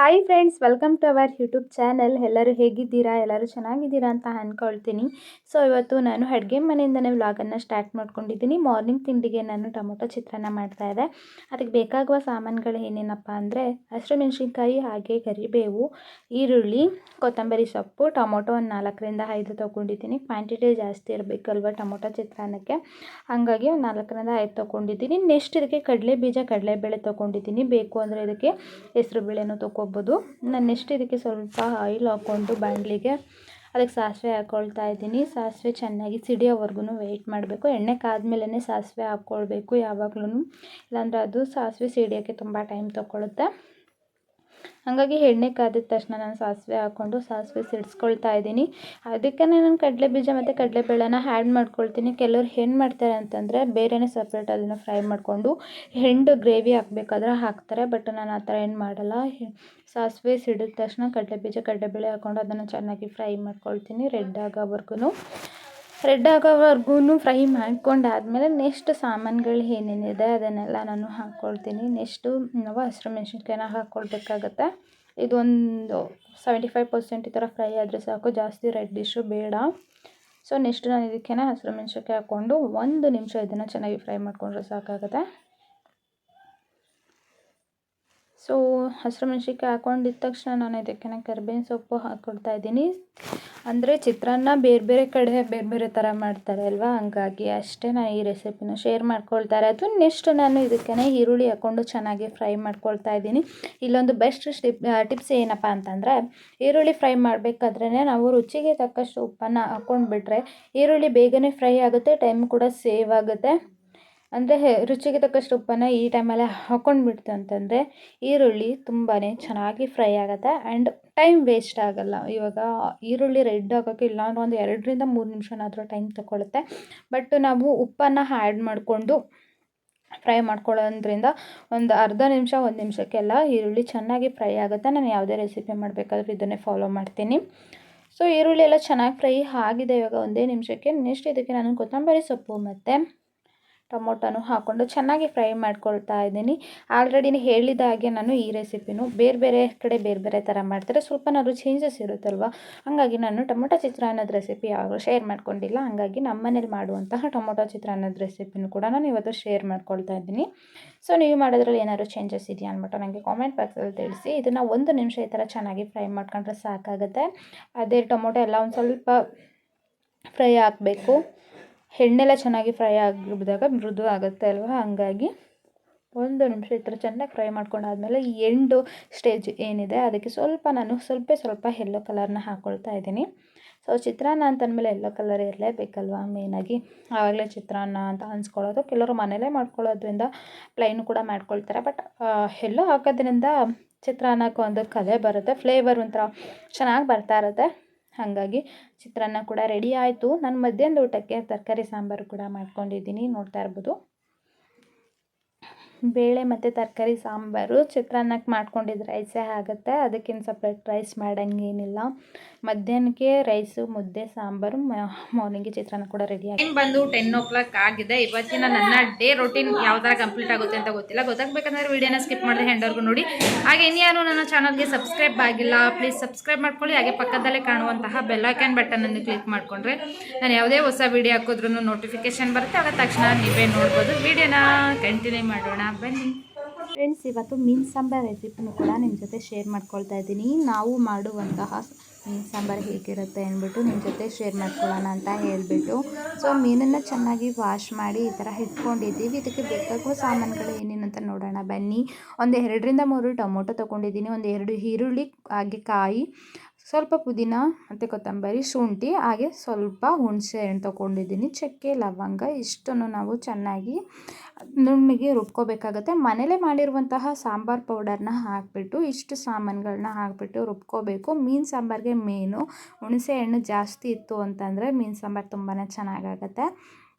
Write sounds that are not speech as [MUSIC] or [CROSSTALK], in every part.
Hi friends welcome to our YouTube channel ಎಲ್ಲರೂ ಹೇಗಿದ್ದೀರಾ? ಎಲ್ಲರೂ ಚೆನ್ನಾಗಿದ್ದೀರಾ ಅಂತ ಅಂದ್ಕೊಳ್ತೀನಿ ಸೊ ಇವತ್ತು ನಾನು ಅಡುಗೆ ಮನೆಯಿಂದನೇ ವ್ಲಾಗನ್ನು ಸ್ಟಾರ್ಟ್ ಮಾಡ್ಕೊಂಡಿದ್ದೀನಿ. ಮಾರ್ನಿಂಗ್ ತಿಂಡಿಗೆ ನಾನು ಟೊಮೊಟೊ ಚಿತ್ರಾನ್ನ ಮಾಡ್ತಾಯಿದ್ದೆ ಅದಕ್ಕೆ ಬೇಕಾಗುವ ಸಾಮಾನುಗಳು ಏನೇನಪ್ಪ ಅಂದರೆ ಹಸಿರು ಮೆಣಸಿನ್ಕಾಯಿ ಹಾಗೆ ಕರಿಬೇವು, ಈರುಳ್ಳಿ, ಕೊತ್ತಂಬರಿ ಸೊಪ್ಪು, ಟೊಮೊಟೊ ಒಂದು ನಾಲ್ಕರಿಂದ ಐದು ತೊಗೊಂಡಿದ್ದೀನಿ. ಕ್ವಾಂಟಿಟಿ ಜಾಸ್ತಿ ಇರಬೇಕಲ್ವ ಟೊಮೊಟೊ ಚಿತ್ರಾನ್ನಕ್ಕೆ? ಹಾಗಾಗಿ ಒಂದು ನಾಲ್ಕರಿಂದ ಐದು ತೊಗೊಂಡಿದ್ದೀನಿ. ನೆಕ್ಸ್ಟ್ ಇದಕ್ಕೆ ಕಡಲೆ ಬೀಜ ಕಡಲೆಬೇಳೆ ತೊಗೊಂಡಿದ್ದೀನಿ. ಬೇಕು ಅಂದರೆ ಇದಕ್ಕೆ ಹೆಸರು ಬೇಳೆನೂ ತೊಗೊಬೋದು ನಾನು ನೆಕ್ಸ್ಟ್ ಇದಕ್ಕೆ ಸ್ವಲ್ಪ ಆಯಿಲ್ ಹಾಕ್ಕೊಂಡು ಬಾಣಲಿಗೆ ಅದಕ್ಕೆ ಸಾಸಿವೆ ಹಾಕ್ಕೊಳ್ತಾ ಇದ್ದೀನಿ. ಸಾಸಿವೆ ಚೆನ್ನಾಗಿ ಸಿಡಿಯೋವರೆಗೂ ವೆಯ್ಟ್ ಮಾಡಬೇಕು. ಎಣ್ಣೆ ಕಾದ್ಮೇಲೆ ಸಾಸಿವೆ ಹಾಕ್ಕೊಳ್ಬೇಕು ಯಾವಾಗ್ಲೂ ಇಲ್ಲಾಂದರೆ ಅದು ಸಾಸಿವೆ ಸಿಡಿಯೋಕ್ಕೆ ತುಂಬ ಟೈಮ್ ತೊಗೊಳುತ್ತೆ. ಹಾಗಾಗಿ ಎಣ್ಣೆ ಕಾದಿದ ತಕ್ಷಣ ನಾನು ಸಾಸಿವೆ ಹಾಕ್ಕೊಂಡು ಸಾಸಿವೆ ಸಿಡಿಸ್ಕೊಳ್ತಾ ಇದ್ದೀನಿ. ಅದಕ್ಕೆ ನಾನು ಕಡಲೆ ಬೀಜ ಮತ್ತು ಕಡಲೆಬೇಳೆನ ಆ್ಯಡ್ ಮಾಡ್ಕೊಳ್ತೀನಿ. ಕೆಲವ್ರು ಏನು ಮಾಡ್ತಾರೆ ಅಂತಂದರೆ ಬೇರೆಯೇ ಸಪ್ರೇಟ್ ಅದನ್ನು ಫ್ರೈ ಮಾಡಿಕೊಂಡು ಹೆಂಡು ಗ್ರೇವಿ ಹಾಕಬೇಕಾದ್ರೆ ಹಾಕ್ತಾರೆ ಬಟ್ ನಾನು ಆ ಥರ ಏನು ಮಾಡಲ್ಲ. ಸಾಸಿವೆ ಸಿಡಿದ ತಕ್ಷಣ ಕಡಲೆ ಬೀಜ ಕಡಲೆಬೇಳೆ ಹಾಕ್ಕೊಂಡು ಅದನ್ನು ಚೆನ್ನಾಗಿ ಫ್ರೈ ಮಾಡ್ಕೊಳ್ತೀನಿ, ರೆಡ್ ಆಗೋವರೆಗೂ ರೆಡ್ ಆಗೋವರೆಗೂ ಫ್ರೈ ಮಾಡ್ಕೊಂಡಾದಮೇಲೆ ನೆಕ್ಸ್ಟ್ ಸಾಮಾನುಗಳು ಏನೇನಿದೆ ಅದನ್ನೆಲ್ಲ ನಾನು ಹಾಕ್ಕೊಳ್ತೀನಿ ನೆಕ್ಸ್ಟು ನಾವು ಹಸಿರು ಮೆಣಸಿನ್ಕಾಯಿನ ಹಾಕ್ಕೊಳ್ಬೇಕಾಗತ್ತೆ ಇದೊಂದು ಸೆವೆಂಟಿ ಫೈವ್ ಪರ್ಸೆಂಟ್ ಈ ಥರ ಫ್ರೈ ಆದರೆ ಸಾಕು. ಜಾಸ್ತಿ ರೆಡ್ ಡಿಶ್ಶು ಬೇಡ. ಸೊ ನೆಕ್ಸ್ಟ್ ನಾನು ಇದಕ್ಕೆ ಹಸಿರು ಮೆಣಸಿನ್ಕಾಯಿ ಹಾಕ್ಕೊಂಡು ಒಂದು ನಿಮಿಷ ಇದನ್ನು ಚೆನ್ನಾಗಿ ಫ್ರೈ ಮಾಡಿಕೊಂಡ್ರೆ ಸಾಕಾಗುತ್ತೆ. ಸೊ ಹಸಿರು ಮೆಣ್ಸಿನ್ಕಾಯಿ ಹಾಕೊಂಡಿದ್ದ ತಕ್ಷಣ ನಾನು ಇದಕ್ಕೆ ಕರಿಬೇವಿನ ಸೊಪ್ಪು ಹಾಕ್ಕೊಳ್ತಾ ಇದ್ದೀನಿ. ಅಂದರೆ ಚಿತ್ರಾನ್ನ ಬೇರೆ ಬೇರೆ ಕಡೆ ಬೇರೆ ಬೇರೆ ಥರ ಮಾಡ್ತಾರೆ ಅಲ್ವಾ? ಹಂಗಾಗಿ ಅಷ್ಟೇ ನಾನು ಈ ರೆಸಿಪಿನ ಶೇರ್ ಮಾಡ್ಕೊಳ್ತಾರೆ. ಅದು ನೆಕ್ಸ್ಟ್ ನಾನು ಇದಕ್ಕೆ ಈರುಳ್ಳಿ ಹಾಕ್ಕೊಂಡು ಚೆನ್ನಾಗಿ ಫ್ರೈ ಮಾಡ್ಕೊಳ್ತಾ ಇದ್ದೀನಿ. ಇಲ್ಲೊಂದು ಬೆಸ್ಟ್ ಟಿಪ್ ಟಿಪ್ಸ್ ಏನಪ್ಪ ಅಂತಂದರೆ, ಈರುಳ್ಳಿ ಫ್ರೈ ಮಾಡಬೇಕಾದ್ರೇ ನಾವು ರುಚಿಗೆ ತಕ್ಕಷ್ಟು ಉಪ್ಪನ್ನು ಹಾಕ್ಕೊಂಡ್ಬಿಟ್ರೆ ಈರುಳ್ಳಿ ಬೇಗನೆ ಫ್ರೈ ಆಗುತ್ತೆ ಟೈಮ್ ಕೂಡ ಸೇವ್ ಆಗುತ್ತೆ. ಅಂದರೆ ರುಚಿಗೆ ತಕ್ಕಷ್ಟು ಉಪ್ಪನ್ನು ಈ ಟೈಮಲ್ಲಿ ಹಾಕ್ಕೊಂಡ್ಬಿಡ್ತು ಅಂತಂದರೆ ಈರುಳ್ಳಿ ತುಂಬಾ ಚೆನ್ನಾಗಿ ಫ್ರೈ ಆಗುತ್ತೆ ಆ್ಯಂಡ್ ಟೈಮ್ ವೇಸ್ಟ್ ಆಗೋಲ್ಲ. ಇವಾಗ ಈರುಳ್ಳಿ ರೆಡ್ ಆಗೋಕ್ಕೆ ಇಲ್ಲಾಂದ್ರೆ ಒಂದು ಎರಡರಿಂದ ಮೂರು ನಿಮಿಷನಾದರೂ ಟೈಮ್ ತಗೊಳುತ್ತೆ. ಬಟ್ ನಾವು ಉಪ್ಪನ್ನು ಆ್ಯಡ್ ಮಾಡಿಕೊಂಡು ಫ್ರೈ ಮಾಡ್ಕೊಳ್ಳೋದ್ರಿಂದ ಒಂದು ಅರ್ಧ ನಿಮಿಷ, ಒಂದು ನಿಮಿಷಕ್ಕೆಲ್ಲ ಈರುಳ್ಳಿ ಚೆನ್ನಾಗಿ ಫ್ರೈ ಆಗುತ್ತೆ. ನಾನು ಯಾವುದೇ ರೆಸಿಪಿ ಮಾಡಬೇಕಾದ್ರೂ ಇದನ್ನೇ ಫಾಲೋ ಮಾಡ್ತೀನಿ. ಸೊ ಈರುಳ್ಳಿ ಎಲ್ಲ ಚೆನ್ನಾಗಿ ಫ್ರೈ ಆಗಿದೆ ಇವಾಗ ಒಂದೇ ನಿಮಿಷಕ್ಕೆ. ನೆಕ್ಸ್ಟ್ ಇದಕ್ಕೆ ನಾನು ಕೊತ್ತಂಬರಿ ಸೊಪ್ಪು ಮತ್ತು ಟೊಮೊಟೊನು ಹಾಕ್ಕೊಂಡು ಚೆನ್ನಾಗಿ ಫ್ರೈ ಮಾಡ್ಕೊಳ್ತಾ ಇದ್ದೀನಿ. ಆಲ್ರೆಡಿ ಹೇಳಿದ ಹಾಗೆ ನಾನು ಈ ರೆಸಿಪಿನೂ ಬೇರೆ ಬೇರೆ ಕಡೆ ಬೇರೆ ಬೇರೆ ಥರ ಮಾಡ್ತಾರೆ. ಸ್ವಲ್ಪನಾದ್ರು ಚೇಂಜಸ್ ಇರುತ್ತಲ್ವ? ಹಾಗಾಗಿ ನಾನು ಟೊಮೊಟೊ ಚಿತ್ರಾನ್ನದ ರೆಸಿಪಿ ಯಾವಾಗಲೂ ಶೇರ್ ಮಾಡ್ಕೊಂಡಿಲ್ಲ. ಹಾಗಾಗಿ ನಮ್ಮ ಮನೇಲಿ ಮಾಡುವಂತಹ ಟೊಮೊಟೊ ಚಿತ್ರಾನ್ನದ ರೆಸಿಪಿನೂ ಕೂಡ ನಾನು ಇವತ್ತು ಶೇರ್ ಮಾಡ್ಕೊಳ್ತಾ ಇದ್ದೀನಿ. ಸೊ ನೀವು ಮಾಡೋದ್ರಲ್ಲಿ ಏನಾದರೂ ಚೇಂಜಸ್ ಇದೆಯಾ ಅಂದ್ಬಿಟ್ಟು ನನಗೆ ಕಾಮೆಂಟ್ ಬಾಕ್ಸಲ್ಲಿ ತಿಳಿಸಿ. ಇದನ್ನು ಒಂದು ನಿಮಿಷ ಈ ಥರ ಚೆನ್ನಾಗಿ ಫ್ರೈ ಮಾಡ್ಕೊಂಡ್ರೆ ಸಾಕಾಗುತ್ತೆ. ಅದೇ ಟೊಮೊಟೊ ಎಲ್ಲ ಒಂದು ಸ್ವಲ್ಪ ಫ್ರೈ ಆಗಬೇಕು ಎಣ್ಣೆಲ್ಲ ಚೆನ್ನಾಗಿ ಫ್ರೈ ಆಗಿಬಿದಾಗ ಮೃದು ಆಗುತ್ತೆ ಅಲ್ವಾ? ಹಾಗಾಗಿ ಒಂದು ನಿಮಿಷ ಈ ಥರ ಚೆನ್ನಾಗಿ ಫ್ರೈ ಮಾಡ್ಕೊಂಡಾದ್ಮೇಲೆ ಈ ಎಂಡು ಸ್ಟೇಜ್ ಏನಿದೆ, ಅದಕ್ಕೆ ಸ್ವಲ್ಪ ನಾನು ಸ್ವಲ್ಪ ಸ್ವಲ್ಪ ಎಲ್ಲೋ ಕಲರ್ನ ಹಾಕ್ಕೊಳ್ತಾ ಇದ್ದೀನಿ. ಸೊ ಚಿತ್ರಾನ್ನ ಅಂತಂದಮೇಲೆ ಎಲ್ಲೋ ಕಲರ್ ಇರಲೇಬೇಕಲ್ವಾ ಮೇನಾಗಿ ಆವಾಗಲೇ ಚಿತ್ರಾನ್ನ ಅಂತ ಅನ್ಸ್ಕೊಳ್ಳೋದು. ಕೆಲವರು ಮನೇಲೇ ಮಾಡ್ಕೊಳ್ಳೋದ್ರಿಂದ ಪ್ಲೈನು ಕೂಡ ಮಾಡ್ಕೊಳ್ತಾರೆ. ಬಟ್ ಎಲ್ಲೋ ಹಾಕೋದ್ರಿಂದ ಚಿತ್ರಾನ್ನಕ್ಕೆ ಒಂದು ಕಲೆ ಬರುತ್ತೆ. ಫ್ಲೇವರ್ ಒಂಥರ ಚೆನ್ನಾಗಿ ಬರ್ತಾ ಇರುತ್ತೆ. ಹಾಗಾಗಿ ಚಿತ್ರಾನ್ನ ಕೂಡ ರೆಡಿ ಆಯಿತು. ನಾನು ಮಧ್ಯಾಹ್ನದ ಊಟಕ್ಕೆ ತರಕಾರಿ ಸಾಂಬಾರು ಕೂಡ ಮಾಡ್ಕೊಂಡಿದ್ದೀನಿ. ನೋಡ್ತಾ ಇರ್ಬೋದು. ಬೇಳೆ ಮತ್ತು ತರಕಾರಿ ಸಾಂಬಾರು ಚಿತ್ರಾನ್ನಕ್ಕೆ ಮಾಡ್ಕೊಂಡಿದ್ದು ರೈಸೇ ಆಗುತ್ತೆ. ಅದಕ್ಕಿಂತ ಸಪ್ರೇಟ್ ರೈಸ್ ಮಾಡೋಂಗೇನಿಲ್ಲ ಮಧ್ಯಾಹ್ನಕ್ಕೆ ರೈಸು ಮುದ್ದೆ, ಸಾಂಬಾರು ಮಾರ್ನಿಂಗ್ಗೆ ಚಿತ್ರಾನ್ನ ಕೂಡ ರೆಡಿ ಆಗಿದೆ. ಬಂದು ಟೆನ್ ಓ ಕ್ಲಾಕ್ ಆಗಿದೆ? ಇವತ್ತಿನ ನನ್ನ ಡೇ ರೊಟೀನ್ ಯಾವ ಥರ ಕಂಪ್ಲೀಟ್ ಆಗುತ್ತೆ ಅಂತ ಗೊತ್ತಿಲ್ಲ. ಗೊತ್ತಾಗಬೇಕಂದ್ರೆ ವೀಡಿಯೋನ ಸ್ಕಿಪ್ ಮಾಡಿದ್ರೆ ಹೆಂಡವ್ರಿಗೂ ನೋಡಿ. ಹಾಗೆ ಇನ್ಯಾರು ನನ್ನ ಚಾನಲ್ಗೆ ಸಬ್ಸ್ಕ್ರೈಬ್ ಆಗಿಲ್ಲ ಪ್ಲೀಸ್ ಸಬ್ಸ್ಕ್ರೈಬ್ ಮಾಡ್ಕೊಳ್ಳಿ. ಹಾಗೆ ಪಕ್ಕದಲ್ಲೇ ಕಾಣುವಂತಹ ಬೆಲ್ಲೈಕನ್ ಅನ್ನು ಕ್ಲಿಕ್ ಮಾಡಿಕೊಂಡ್ರೆ ನಾನು ಯಾವುದೇ ಹೊಸ ವೀಡಿಯೋ ಹಾಕಿದ್ರೂ ನೋಟಿಫಿಕೇಶನ್ ಬರುತ್ತೆ. ಆಗ ತಕ್ಷಣ ನೀವೇ ನೋಡ್ಬೋದು. ವೀಡಿಯೋನ ಕಂಟಿನ್ಯೂ ಮಾಡೋಣ. ಬನ್ನಿ. ಫ್ರೆಂಡ್ಸ್ ಇವತ್ತು ಮೀನು ಸಾಂಬಾರ್ ರೆಸಿಪಿನೂ ಕೂಡ ನಿಮ್ಮ ಜೊತೆ ಶೇರ್ ಮಾಡ್ಕೊಳ್ತಾ ಇದ್ದೀನಿ. ನಾವು ಮಾಡುವಂತಹ ಮೀನು ಸಾಂಬಾರು ಹೇಗಿರುತ್ತೆ ಅಂದ್ಬಿಟ್ಟು ನಿಮ್ಮ ಜೊತೆ ಶೇರ್ ಮಾಡ್ಕೊಳ್ಳೋಣ ಅಂತ ಹೇಳಿಬಿಟ್ಟು. ಸೊ ಮೀನನ್ನು ಚೆನ್ನಾಗಿ ವಾಶ್ ಮಾಡಿ ಈ ಥರ ಇಟ್ಕೊಂಡಿದ್ದೀವಿ. ಇದಕ್ಕೆ ಬೇಕಾಗುವ ಸಾಮಾನುಗಳು ಏನೇನು ಅಂತ ನೋಡೋಣ ಬನ್ನಿ. ಒಂದು ಎರಡರಿಂದ ಮೂರು ಟೊಮೊಟೊ ತೊಗೊಂಡಿದ್ದೀನಿ. ಒಂದು ಎರಡು ಈರುಳ್ಳಿ, ಹಾಗೆ ಕಾಯಿ ಸ್ವಲ್ಪ ಪುದೀನ ಮತ್ತು ಕೊತ್ತಂಬರಿ, ಶುಂಠಿ, ಹಾಗೆ ಸ್ವಲ್ಪ ಹುಣಸೆ ಹಣ್ಣು ತೊಗೊಂಡಿದ್ದೀನಿ. ಚಕ್ಕೆ, ಲವಂಗ ಇಷ್ಟನ್ನು ನಾವು ಚೆನ್ನಾಗಿ ನುಣ್ಣಗೆ ರುಬ್ಕೋಬೇಕಾಗತ್ತೆ. ಮನೇಲೇ ಮಾಡಿರುವಂತಹ ಸಾಂಬಾರು ಪೌಡರ್ನ ಹಾಕಿಬಿಟ್ಟು, ಇಷ್ಟು ಸಾಮಾನುಗಳನ್ನ ಹಾಕಿಬಿಟ್ಟು ರುಬ್ಕೋಬೇಕು. ಮೀನು ಸಾಂಬಾರಿಗೆ ಮೇನು ಹುಣಸೆ ಹಣ್ಣು ಜಾಸ್ತಿ ಇತ್ತು ಅಂತಂದರೆ ಮೀನು ಸಾಂಬಾರು ತುಂಬಾ ಚೆನ್ನಾಗಾಗತ್ತೆ.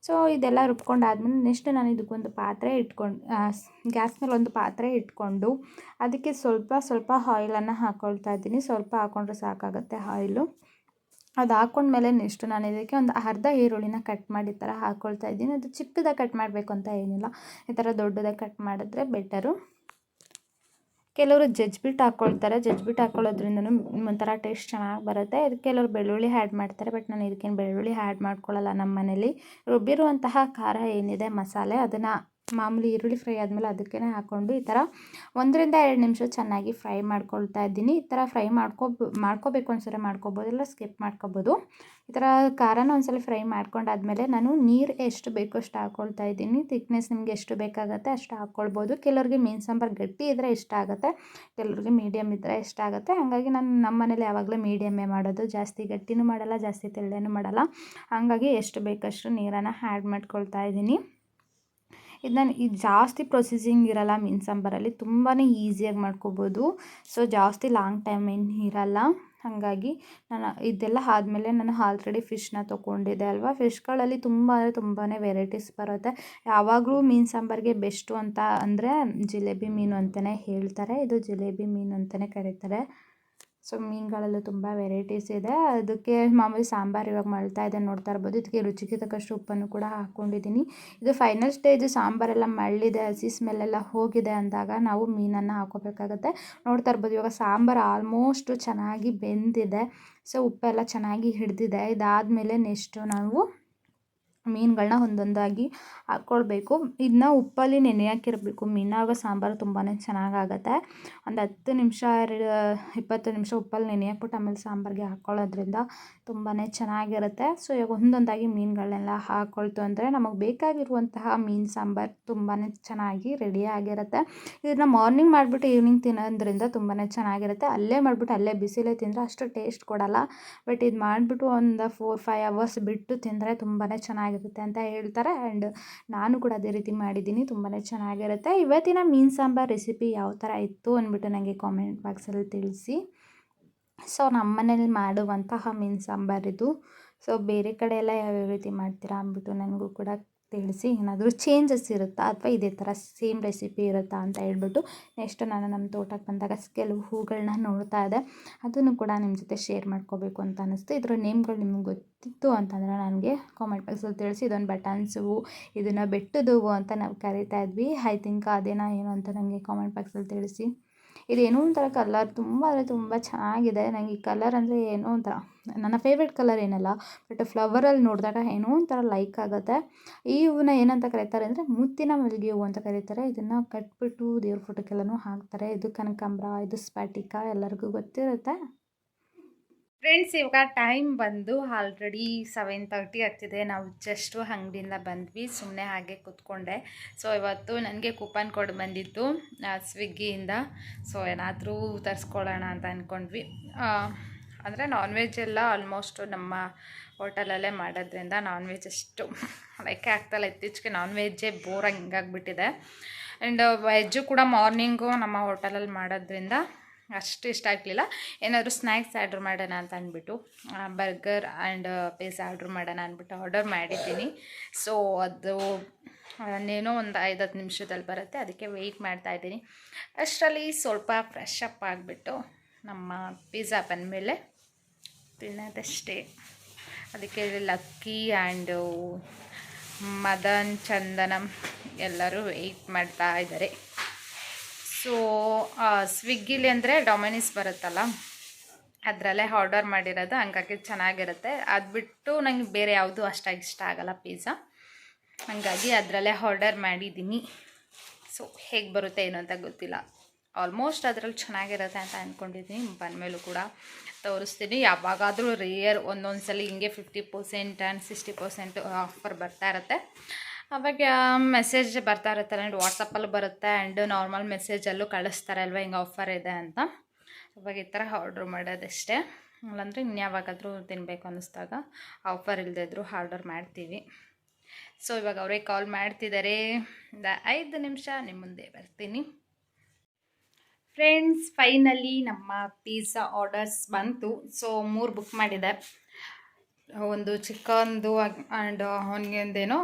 ಸೊ, ಇದೆಲ್ಲ ರುಬ್ಕೊಂಡಾದ್ಮೇಲೆ ನೆಕ್ಸ್ಟ್ ನಾನು ಇದಕ್ಕೊಂದು ಪಾತ್ರೆ ಇಟ್ಕೊಂಡು ಗ್ಯಾಸ್ ಮೇಲೆ ಒಂದು ಪಾತ್ರೆ ಇಟ್ಕೊಂಡು ಅದಕ್ಕೆ ಸ್ವಲ್ಪ ಸ್ವಲ್ಪ ಆಯಿಲನ್ನು ಹಾಕ್ಕೊಳ್ತಾ ಇದ್ದೀನಿ. ಸ್ವಲ್ಪ ಹಾಕ್ಕೊಂಡ್ರೆ ಸಾಕಾಗುತ್ತೆ ಆಯಿಲು. ಅದು ಹಾಕ್ಕೊಂಡ್ಮೇಲೆ ನೆಕ್ಸ್ಟ್ ನಾನು ಇದಕ್ಕೆ ಒಂದು ಅರ್ಧ ಈರುಳ್ಳಿನ ಕಟ್ ಮಾಡಿ ಥರ ಹಾಕ್ಕೊಳ್ತಾ ಇದ್ದೀನಿ. ಅದು ಚಿಕ್ಕದಾಗಿ ಕಟ್ ಮಾಡಬೇಕು ಅಂತ ಏನಿಲ್ಲ. ಈ ಥರ ದೊಡ್ಡದಾಗಿ ಕಟ್ ಮಾಡಿದ್ರೆ ಬೆಟರು. ಕೆಲವರು ಜಜ್ಬಿಟ್ಟು ಹಾಕ್ಕೊಳ್ತಾರೆ ಜಜ್ಬಿಟ್ಟು ಹಾಕ್ಕೊಳ್ಳೋದ್ರಿಂದನೂ ಒಂಥರ ಟೇಸ್ಟ್ ಚೆನ್ನಾಗಿ ಬರುತ್ತೆ. ಇದಕ್ಕೆ ಕೆಲವರು ಬೆಳ್ಳುಳ್ಳಿ ಆ್ಯಡ್ ಮಾಡ್ತಾರೆ ಬಟ್ ನಾನು ಇದಕ್ಕೇನು ಬೆಳ್ಳುಳ್ಳಿ ಆ್ಯಡ್ ಮಾಡ್ಕೊಳ್ಳಲ್ಲ ನಮ್ಮ ಮನೇಲಿ. ರುಬ್ಬಿರುವಂತಹ ಖಾರ ಏನಿದೆ, ಮಸಾಲೆ, ಅದನ್ನು ಮಾಮೂಲಿ ಈರುಳ್ಳಿ ಫ್ರೈ ಆದಮೇಲೆ ಅದಕ್ಕೇ ಹಾಕ್ಕೊಂಡು ಈ ಥರ ಒಂದರಿಂದ ಎರಡು ನಿಮಿಷ ಚೆನ್ನಾಗಿ ಫ್ರೈ ಮಾಡ್ಕೊಳ್ತಾ ಇದ್ದೀನಿ. ಈ ಥರ ಫ್ರೈ ಮಾಡ್ಕೊ ಮಾಡ್ಕೋಬೇಕು ಅನ್ಸರೆ ಮಾಡ್ಕೋಬೋದು, ಇಲ್ಲ ಸ್ಕಿಪ್ ಮಾಡ್ಕೋಬೋದು. ಈ ಥರ ಖಾರನ ಒಂದ್ಸಲ ಫ್ರೈ ಮಾಡ್ಕೊಂಡಾದ್ಮೇಲೆ ನಾನು ನೀರು ಎಷ್ಟು ಬೇಕೋ ಅಷ್ಟು ಹಾಕ್ಕೊಳ್ತಾ ಇದ್ದೀನಿ. ತಿಕ್ನೆಸ್ ನಿಮಗೆ ಎಷ್ಟು ಬೇಕಾಗುತ್ತೆ ಅಷ್ಟು ಹಾಕ್ಕೊಳ್ಬೋದು ಕೆಲವ್ರಿಗೆ ಮೀನು ಸಾಂಬಾರು ಗಟ್ಟಿ ಇದ್ದರೆ ಇಷ್ಟ ಆಗುತ್ತೆ. ಕೆಲವ್ರಿಗೆ ಮೀಡಿಯಮ್ ಇದ್ದರೆ ಇಷ್ಟ ಆಗುತ್ತೆ. ಹಾಗಾಗಿ ನಾನು ನಮ್ಮ ಮನೇಲಿ ಯಾವಾಗಲೂ ಮೀಡಿಯಮ್ಮೇ ಮಾಡೋದು. ಜಾಸ್ತಿ ಗಟ್ಟಿನೂ ಮಾಡಲ್ಲ, ಜಾಸ್ತಿ ತೆಳ್ಳನೂ ಮಾಡಲ್ಲ. ಹಾಗಾಗಿ ಎಷ್ಟು ಬೇಕಷ್ಟು ನೀರನ್ನು ಆ್ಯಡ್ ಮಾಡ್ಕೊಳ್ತಾ ಇದ್ದೀನಿ. ಇದನ್ನ ಇದು ಜಾಸ್ತಿ ಪ್ರೊಸೆಸಿಂಗ್ ಇರಲ್ಲ ಮೀನು ಸಾಂಬಾರಲ್ಲಿ. ತುಂಬಾ ಈಸಿಯಾಗಿ ಮಾಡ್ಕೋಬೋದು. ಸೊ ಜಾಸ್ತಿ ಲಾಂಗ್ ಟೈಮ್ ಏನು ಇರಲ್ಲ. ಹಾಗಾಗಿ ನಾನು ಇದೆಲ್ಲ ಆದಮೇಲೆ ನಾನು ಆಲ್ರೆಡಿ ಫಿಶ್ನ ತೊಗೊಂಡಿದ್ದೆ ಅಲ್ವಾ? ಫಿಶ್ಗಳಲ್ಲಿ ತುಂಬ ಅಂದರೆ ತುಂಬಾ ವೆರೈಟೀಸ್ ಬರುತ್ತೆ. ಯಾವಾಗಲೂ ಮೀನು ಸಾಂಬಾರಿಗೆ ಬೆಸ್ಟು ಅಂತ ಅಂದರೆ ಜಿಲೇಬಿ ಮೀನು ಅಂತಲೇ ಹೇಳ್ತಾರೆ. ಇದು ಜಿಲೇಬಿ ಮೀನು ಅಂತಲೇ ಕರೀತಾರೆ. ಸೊ ಮೀನುಗಳಲ್ಲೂ ತುಂಬ ವೆರೈಟೀಸ್ ಇದೆ. ಅದಕ್ಕೆ ಮಾಮೂಲಿ ಸಾಂಬಾರು ಇವಾಗ ಮಾಡ್ತಾ ಇದೆ ನೋಡ್ತಾ ಇರ್ಬೋದು. ಇದಕ್ಕೆ ರುಚಿಗೆ ತಕ್ಕಷ್ಟು ಉಪ್ಪನ್ನು ಕೂಡ ಹಾಕ್ಕೊಂಡಿದ್ದೀನಿ ಇದು ಫೈನಲ್ ಸ್ಟೇಜ್ ಸಾಂಬಾರೆಲ್ಲ ಮಳ್ಳಿದೆ, ಹಸಿ ಸ್ಮೆಲ್ಲೆಲ್ಲ ಹೋಗಿದೆ ಅಂದಾಗ ನಾವು ಮೀನನ್ನು ಹಾಕೋಬೇಕಾಗತ್ತೆ. ನೋಡ್ತಾ ಇರ್ಬೋದು, ಇವಾಗ ಸಾಂಬಾರು ಆಲ್ಮೋಸ್ಟು ಚೆನ್ನಾಗಿ ಬೆಂದಿದೆ. ಸೊ ಉಪ್ಪೆಲ್ಲ ಚೆನ್ನಾಗಿ ಹಿಡಿದಿದೆ. ಇದಾದಮೇಲೆ ನೆಕ್ಸ್ಟು ನಾವು ಮೀನುಗಳನ್ನ ಒಂದೊಂದಾಗಿ ಹಾಕ್ಕೊಳ್ಬೇಕು. ಇದನ್ನ ಉಪ್ಪಲ್ಲಿ ನೆನೆ ಹಾಕಿರಬೇಕು. ಮೀನಾಗ ಸಾಂಬಾರು ತುಂಬಾ ಚೆನ್ನಾಗಾಗತ್ತೆ. ಒಂದು ಹತ್ತು ನಿಮಿಷ ಇಪ್ಪತ್ತು ನಿಮಿಷ ಉಪ್ಪಲ್ಲಿ ನೆನೆಯಾಕ್ಬಿಟ್ಟು ಆಮೇಲೆ ಸಾಂಬಾರಿಗೆ ಹಾಕ್ಕೊಳ್ಳೋದ್ರಿಂದ ತುಂಬಾ ಚೆನ್ನಾಗಿರುತ್ತೆ. ಸೊ, ಇವಾಗ ಒಂದೊಂದಾಗಿ ಮೀನುಗಳನ್ನೆಲ್ಲ ಹಾಕ್ಕೊಳ್ತು ಅಂದರೆ ನಮಗೆ ಬೇಕಾಗಿರುವಂತಹ ಮೀನು ಸಾಂಬಾರು ತುಂಬಾ ಚೆನ್ನಾಗಿ ರೆಡಿಯಾಗಿರುತ್ತೆ ಇದನ್ನ ಮಾರ್ನಿಂಗ್ ಮಾಡಿಬಿಟ್ಟು ಈವ್ನಿಂಗ್ ತಿನ್ನೋದ್ರಿಂದ ತುಂಬಾ ಚೆನ್ನಾಗಿರುತ್ತೆ. ಅಲ್ಲೇ ಮಾಡಿಬಿಟ್ಟು ಅಲ್ಲೇ ಬಿಸಿಲೇ ತಿಂದರೆ ಅಷ್ಟು ಟೇಸ್ಟ್ ಕೊಡಲ್ಲ. ಬಟ್ ಇದು ಮಾಡಿಬಿಟ್ಟು ಒಂದು ಫೋರ್ ಫೈವ್ ಅವರ್ಸ್ ಬಿಟ್ಟು ತಿಂದರೆ ತುಂಬಾ ಚೆನ್ನಾಗಿರುತ್ತೆ ಅಂತ ಹೇಳ್ತಾರೆ. ಆ್ಯಂಡ್ ನಾನು ಕೂಡ ಅದೇ ರೀತಿ ಮಾಡಿದ್ದೀನಿ. ತುಂಬಾ ಚೆನ್ನಾಗಿರುತ್ತೆ. ಇವತ್ತಿನ ಮೀನು ಸಾಂಬಾರು ರೆಸಿಪಿ ಯಾವ ಥರ ಇತ್ತು ಅಂದ್ಬಿಟ್ಟು ನನಗೆ ಕಾಮೆಂಟ್ ಬಾಕ್ಸಲ್ಲಿ ತಿಳಿಸಿ. ಸೊ ನಮ್ಮ ಮನೇಲಿ ಮಾಡುವಂತಹ ಮೀನು ಸಾಂಬಾರಿದು ಸೊ, ಬೇರೆ ಕಡೆ ಎಲ್ಲ ಯಾವ್ಯಾವ ರೀತಿ ಮಾಡ್ತೀರಾ ಅಂದ್ಬಿಟ್ಟು ನನಗೂ ಕೂಡ ತಿಳಿಸಿ ಏನಾದರೂ ಚೇಂಜಸ್ ಇರುತ್ತಾ ಅಥವಾ ಇದೇ ಥರ ಸೇಮ್ ರೆಸಿಪಿ ಇರುತ್ತಾ ಅಂತ ಹೇಳ್ಬಿಟ್ಟು ನೆಕ್ಸ್ಟ್ ನಾನು ನಮ್ಮ ತೋಟಕ್ಕೆ ಬಂದಾಗ ಕೆಲವು ಹೂಗಳನ್ನ ನೋಡ್ತಾ ಇದ್ದೆ. ಅದನ್ನು ಕೂಡ ನಿಮ್ಮ ಜೊತೆ ಶೇರ್ ಮಾಡ್ಕೋಬೇಕು ಅಂತ ಅನ್ನಿಸ್ತು ಇದ್ರ ನೇಮ್ಗಳು ನಿಮ್ಗೆ ಗೊತ್ತಿತ್ತು ಅಂತಂದರೆ ನನಗೆ ಕಾಮೆಂಟ್ ಬಾಕ್ಸಲ್ಲಿ ತಿಳಿಸಿ ಇದೊಂದು ಬಟನ್ಸ್ ಹೂವು ಇದನ್ನು ಬೆಟ್ಟದ ಅಂತ ನಾವು ಕರಿತಾ ಇದ್ವಿ. ಐ ಥಿಂಕ್ ಅದೇನಾ ಏನು ಅಂತ ನನಗೆ ಕಾಮೆಂಟ್ ಬಾಕ್ಸಲ್ಲಿ ತಿಳಿಸಿ. ಇದೇನೋ ಒಂಥರ ಕಲರ್ ತುಂಬ ಅಂದರೆ ತುಂಬ ಚೆನ್ನಾಗಿದೆ. ನನಗೆ ಈ ಕಲರ್ ಅಂದರೆ ಏನೋ ಒಂಥರ ನನ್ನ ಫೇವ್ರೆಟ್ ಕಲರ್ ಏನಲ್ಲ ಬಟ್ ಫ್ಲವರಲ್ಲಿ ನೋಡಿದಾಗ ಏನೋ ಒಂಥರ ಲೈಕ್ ಆಗುತ್ತೆ. ಈ ಹೂವನ್ನ ಏನಂತ ಕರೀತಾರೆ ಅಂದರೆ ಮುತ್ತಿನ ಮಲ್ಲಿಗೆ ಹೂವು ಅಂತ ಕರೀತಾರೆ. ಇದನ್ನು ಕಟ್ಬಿಟ್ಟು ದೇವ್ರ ಫೋಟೋಕ್ಕೆಲ್ಲನೂ ಹಾಕ್ತಾರೆ. ಇದು ಕನಕಾಂಬ್ರ, ಇದು ಸ್ಫಟಿಕ ಎಲ್ಲರಿಗೂ ಗೊತ್ತಿರುತ್ತೆ. ಫ್ರೆಂಡ್ಸ್ ಇವಾಗ ಟೈಮ್ ಬಂದು ಆಲ್ರೆಡಿ ಸೆವೆನ್ ತರ್ಟಿ ಆಗ್ತಿದೆ. ನಾವು ಜಸ್ಟು ಅಂಗಡಿಯಿಂದ ಬಂದ್ವಿ ಸುಮ್ಮನೆ ಹಾಗೆ ಕೂತ್ಕೊಂಡೆ. ಸೊ ಇವತ್ತು ನನಗೆ ಕೂಪನ್ ಕೋಡ್ ಬಂದಿತ್ತು ಸ್ವಿಗ್ಗಿಯಿಂದ ಸೊ ಏನಾದರೂ ತರಿಸ್ಕೊಳ್ಳೋಣ ಅಂತ ಅಂದ್ಕೊಂಡ್ವಿ ಅಂದರೆ ನಾನ್ ವೆಜ್ ಎಲ್ಲ ಆಲ್ಮೋಸ್ಟು ನಮ್ಮ ಹೋಟೆಲಲ್ಲೇ ಮಾಡೋದ್ರಿಂದ ನಾನ್ ವೆಜ್ ಅಷ್ಟು [LAUGHS] ಲೈಕ್ ಆಗ್ತಲ್ಲ. ಇತ್ತೀಚೆಗೆ ನಾನ್ ವೆಜ್ಜೇ ಬೋರಾಗಿ ಹಿಂಗಾಗ್ಬಿಟ್ಟಿದೆ. ಆ್ಯಂಡ್ ವೆಜ್ಜು ಕೂಡ ಮಾರ್ನಿಂಗು ನಮ್ಮ ಹೋಟೆಲಲ್ಲಿ ಮಾಡೋದ್ರಿಂದ ಅಷ್ಟು ಇಷ್ಟ ಆಗಲಿಲ್ಲ. ಏನಾದರೂ ಸ್ನ್ಯಾಕ್ಸ್ ಆರ್ಡ್ರ್ ಮಾಡೋಣ ಅಂತ ಅಂದ್ಬಿಟ್ಟು ಬರ್ಗರ್ ಆ್ಯಂಡ್ ಪಿಜ್ಜಾ ಆರ್ಡ್ರ್ ಮಾಡೋಣ ಅಂದ್ಬಿಟ್ಟು ಆರ್ಡರ್ ಮಾಡಿದ್ದೀನಿ. ಸೊ ಅದು ಇನ್ನೇನೋ ಒಂದು ಐದು ಹತ್ತು ನಿಮಿಷದಲ್ಲಿ ಬರುತ್ತೆ. ಅದಕ್ಕೆ ವೆಯ್ಟ್ ಮಾಡ್ತಾ ಇದ್ದೀನಿ. ಅಷ್ಟರಲ್ಲಿ ಸ್ವಲ್ಪ ಫ್ರೆಶ್ ಅಪ್ ಆಗಿಬಿಟ್ಟು ನಮ್ಮ ಪಿಜ್ಜಾ ಬಂದಮೇಲೆ ತಿನ್ನೋದಷ್ಟೇ. ಅದಕ್ಕೆ ಲಕ್ಕಿ ಆ್ಯಂಡು ಮದನ್ ಚಂದನಂ ಎಲ್ಲರೂ ವೆಯ್ಟ್ ಮಾಡ್ತಾ ಇದ್ದಾರೆ. ಸೊ ಸ್ವಿಗ್ಗಿಲಿ ಅಂದರೆ ಡೊಮಿನಿಸ್ ಬರುತ್ತಲ್ಲ, ಅದರಲ್ಲೇ ಆರ್ಡರ್ ಮಾಡಿರೋದು, ಹಂಗಾಗಿ ಚೆನ್ನಾಗಿರುತ್ತೆ. ಅದು ಬಿಟ್ಟು ನಂಗೆ ಬೇರೆ ಯಾವುದು ಅಷ್ಟಾಗಿ ಇಷ್ಟ ಆಗಲ್ಲ ಪಿಜ್ಜಾ ಹಾಗಾಗಿ ಅದರಲ್ಲೇ ಆರ್ಡರ್ ಮಾಡಿದ್ದೀನಿ. ಸೊ ಹೇಗೆ ಬರುತ್ತೆ ಏನು ಅಂತ ಗೊತ್ತಿಲ್ಲ. ಆಲ್ಮೋಸ್ಟ್ ಅದರಲ್ಲಿ ಚೆನ್ನಾಗಿರುತ್ತೆ ಅಂತ ಅಂದ್ಕೊಂಡಿದ್ದೀನಿ ಬಂದಮೇಲೂ ಕೂಡ ತೋರಿಸ್ತೀನಿ. ಯಾವಾಗಾದರೂ ರೇಯರ್ ಒಂದೊಂದು ಸಲ ಹಿಂಗೆ fifty percent and sixty percent offer ಬರ್ತಾ ಇರುತ್ತೆ. ಅವಾಗ ಮೆಸೇಜ್ ಬರ್ತಾ ಇರುತ್ತೆ ಆ್ಯಂಡ್ ವಾಟ್ಸಪ್ಪಲ್ಲೂ ಬರುತ್ತೆ ಆ್ಯಂಡ್ ನಾರ್ಮಲ್ ಮೆಸೇಜಲ್ಲೂ ಕಳಿಸ್ತಾರೆ ಅಲ್ವಾ, ಹಿಂಗೆ ಆಫರ್ ಇದೆ ಅಂತ. ಅವಾಗ ಈ ಥರ ಆರ್ಡ್ರ್ ಮಾಡೋದಷ್ಟೇ. ಇಲ್ಲಾಂದರೆ ಇನ್ಯಾವಾಗಾದರೂ ತಿನ್ನಬೇಕು ಅನ್ನಿಸ್ದಾಗ ಆಫರ್ ಇಲ್ಲದಿದ್ರು ಆರ್ಡರ್ ಮಾಡ್ತೀವಿ. ಸೊ ಇವಾಗ ಅವರೇ ಕಾಲ್ ಮಾಡ್ತಿದ್ದಾರೆ. ಐದು ನಿಮಿಷ ನಿಮ್ಮ ಮುಂದೆ ಬರ್ತೀನಿ. ಫ್ರೆಂಡ್ಸ್ ಫೈನಲಿ ನಮ್ಮ ಪಿಜ್ಜಾ ಆರ್ಡರ್ಸ್ ಬಂತು. ಸೊ ಮೂರು ಬುಕ್ ಮಾಡಿದೆ. ಒಂದು ಚಿಕನ್ದು ಆ್ಯಂಡ್ ಅವನಿಗೆಂದೇನೋ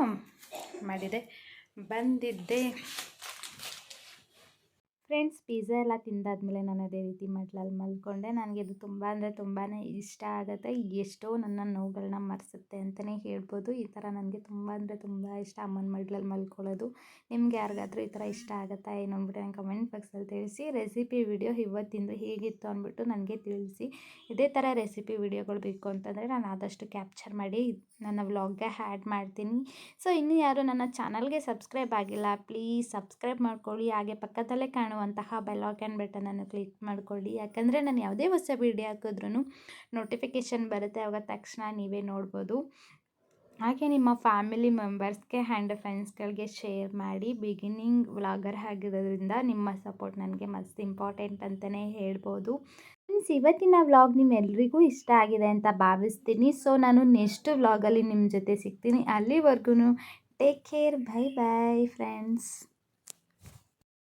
ಮಾಡಿದೆ. ಬಂದಿದ್ದೆ. ಫ್ರೆಂಡ್ಸ್ ಪಿಜ್ಜಾ ಎಲ್ಲ ತಿಂದಾದ್ಮೇಲೆ ನಾನು ಅದೇ ರೀತಿ ಮೆಟ್ಲಲ್ಲಿ ಮಲ್ಕೊಂಡೆ. ನನಗೆ ಇದು ತುಂಬ ಅಂದರೆ ತುಂಬಾ ಇಷ್ಟ ಆಗುತ್ತೆ. ಎಷ್ಟೋ ನನ್ನ ನೋವುಗಳನ್ನ ಮರೆಸುತ್ತೆ ಅಂತಲೇ ಹೇಳ್ಬೋದು. ಈ ಥರ ನನಗೆ ತುಂಬ ಅಂದರೆ ತುಂಬ ಇಷ್ಟ ಅಮ್ಮನ ಮಡ್ಲಲ್ಲಿ ಮಲ್ಕೊಳ್ಳೋದು. ನಿಮ್ಗೆ ಯಾರಿಗಾದರೂ ಈ ಥರ ಇಷ್ಟ ಆಗುತ್ತಾ ಏನೋ ಅಂದ್ಬಿಟ್ಟು ನಂಗೆ ಕಮೆಂಟ್ ಬಾಕ್ಸಲ್ಲಿ ತಿಳಿಸಿ. ರೆಸಿಪಿ ವಿಡಿಯೋ ಇವತ್ತಿಂದು ಹೇಗಿತ್ತು ಅಂದ್ಬಿಟ್ಟು ನನಗೆ ತಿಳಿಸಿ. ಇದೇ ಥರ ರೆಸಿಪಿ ವಿಡಿಯೋಗಳು ಬೇಕು ಅಂತಂದರೆ ನಾನು ಆದಷ್ಟು ಕ್ಯಾಪ್ಚರ್ ಮಾಡಿ ನನ್ನ ವ್ಲಾಗ್ಗೆ ಆ್ಯಡ್ ಮಾಡ್ತೀನಿ. ಸೊ ಇನ್ನೂ ಯಾರು ನನ್ನ ಚಾನಲ್ಗೆ ಸಬ್ಸ್ಕ್ರೈಬ್ ಆಗಿಲ್ಲ ಪ್ಲೀಸ್ ಸಬ್ಸ್ಕ್ರೈಬ್ ಮಾಡ್ಕೊಳ್ಳಿ. ಹಾಗೆ ಪಕ್ಕದಲ್ಲೇ ಕಾಣುವಂತಹ ಬೆಲ್ ಐಕನ್ ಬಟನನ್ನು ಕ್ಲಿಕ್ ಮಾಡಿಕೊಳ್ಳಿ. ಯಾಕಂದರೆ ನಾನು ಯಾವುದೇ ಹೊಸ ವೀಡಿಯೋ ಹಾಕಿದ್ರೂ ನೋಟಿಫಿಕೇಷನ್ ಬರುತ್ತೆ ಆವಾಗ ತಕ್ಷಣ ನೀವೇ ನೋಡ್ಬೋದು. ಹಾಗೆ ನಿಮ್ಮ ಫ್ಯಾಮಿಲಿ ಮೆಂಬರ್ಸ್ಗೆ ಆ್ಯಂಡ್ ಫ್ರೆಂಡ್ಸ್ಗಳಿಗೆ ಶೇರ್ ಮಾಡಿ ಬಿಗಿನಿಂಗ್ ವ್ಲಾಗರ್ ಆಗಿರೋದ್ರಿಂದ ನಿಮ್ಮ ಸಪೋರ್ಟ್ ನನಗೆ ಮಸ್ತ್ ಇಂಪಾರ್ಟೆಂಟ್ ಅಂತಲೇ ಹೇಳ್ಬೋದು. ಫ್ರೆಂಡ್ಸ್ ಇವತ್ತಿನ ವ್ಲಾಗ್ ನಿಮ್ಮೆಲ್ರಿಗೂ ಇಷ್ಟ ಆಗಿದೆ ಅಂತ ಭಾವಿಸ್ತೀನಿ. ಸೊ ನಾನು ನೆಕ್ಸ್ಟ್ ವ್ಲಾಗಲ್ಲಿ ನಿಮ್ಮ ಜೊತೆ ಸಿಗ್ತೀನಿ. ಅಲ್ಲಿವರೆಗೂ take care bye bye friends